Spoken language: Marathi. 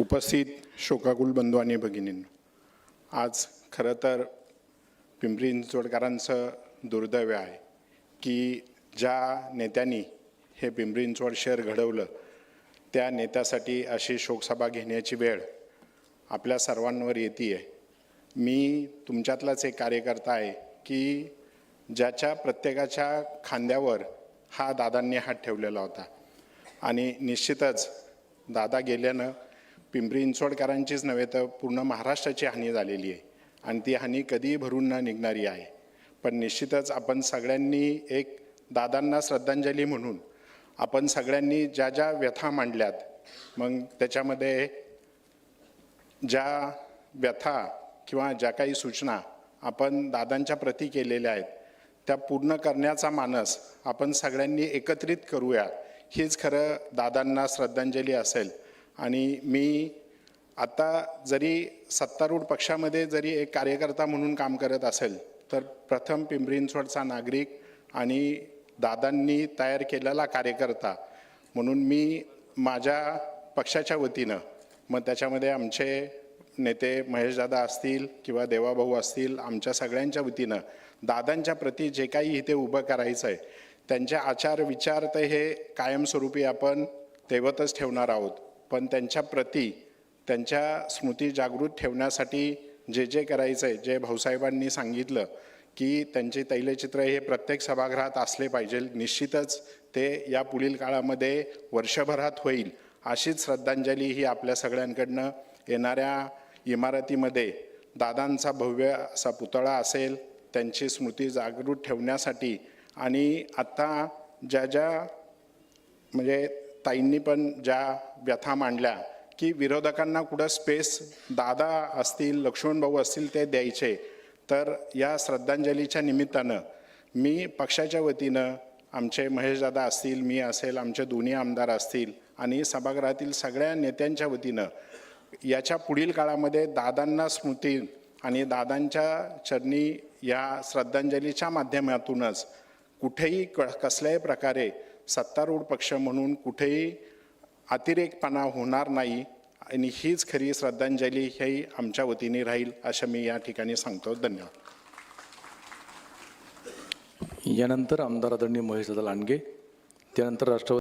उपस्थित शोकाकुल बंधू आणि भगिनींनो आज खरं तर पिंपरी चिंचवडकरांचं दुर्दैव आहे की ज्या नेत्यांनी हे पिंपरी चिंचवड शहर घडवलं त्या नेत्यासाठी अशी शोकसभा घेण्याची वेळ आपल्या सर्वांवर येते आहे मी तुमच्यातलाच एक कार्यकर्ता आहे की ज्याच्या प्रत्येकाच्या खांद्यावर हा दादांनी हात ठेवलेला होता. आणि निश्चितच दादा गेल्यानं पिंपरी चिंचवडकरांचीच नव्हे तर पूर्ण महाराष्ट्राची हानी झालेली आहे. आणि ती हानी कधीही भरून न निघणारी आहे. पण निश्चितच आपण सगळ्यांनी एक दादांना श्रद्धांजली म्हणून आपण सगळ्यांनी ज्या ज्या व्यथा मांडल्यात मग त्याच्यामध्ये ज्या व्यथा किंवा ज्या काही सूचना आपण दादांच्या प्रती केलेल्या आहेत त्या पूर्ण करण्याचा मानस आपण सगळ्यांनी एकत्रित करूया. हीच खरं दादांना श्रद्धांजली असेल. आणि मी आता जरी सत्तारूढ पक्षामध्ये जरी एक कार्यकर्ता म्हणून काम करत असेल तर प्रथम पिंपरी चिंचवडचा नागरिक आणि दादांनी तयार केलेला कार्यकर्ता म्हणून मी माझ्या पक्षाच्या वतीनं मग त्याच्यामध्ये आमचे नेते महेशदादा असतील किंवा देवाभाऊ असतील आमच्या सगळ्यांच्या वतीनं दादांच्या प्रती जे काही इथे उभं करायचं आहे त्यांचे आचार विचार तर हे कायमस्वरूपी आपण तेवतच ठेवणार आहोत. पण त्यांच्या प्रती त्यांच्या स्मृती जागृत ठेवण्यासाठी जे जे करायचं आहे जे भाऊसाहेबांनी सांगितलं की त्यांचे तैलचित्र हे प्रत्येक सभागृहात असले पाहिजे. निश्चितच ते या पुढील काळामध्ये वर्षभरात होईल अशीच श्रद्धांजली ही आपल्या सगळ्यांकडनं येणाऱ्या इमारतीमध्ये. दादांचा भव्य असा पुतळा असेल त्यांची स्मृती जागृत ठेवण्यासाठी. आणि आत्ता ज्या ज्या म्हणजे ताईंनी पण ज्या व्यथा मांडल्या की विरोधकांना कुठं स्पेस दादा असतील लक्ष्मण भाऊ असतील ते द्यायचे. तर या श्रद्धांजलीच्या निमित्तानं मी पक्षाच्या वतीनं आमचे महेशदादा असतील मी असेल आमचे दोन्ही आमदार असतील आणि सभागृहातील सगळ्या नेत्यांच्या वतीनं याच्या पुढील काळामध्ये दादांना स्मृती आणि दादांच्या चरणी या श्रद्धांजलीच्या माध्यमातूनच कुठेही क कसल्याही प्रकारे सत्तारूढ पक्ष म्हणून कुठेही अतिरेकपणा होणार नाही आणि हीच खरी श्रद्धांजली ही आमच्या वतीने राहील असं मी या ठिकाणी सांगतो. धन्यवाद. यानंतर आमदार आदरणीय महेश लांडगे त्यानंतर राष्ट्रवादी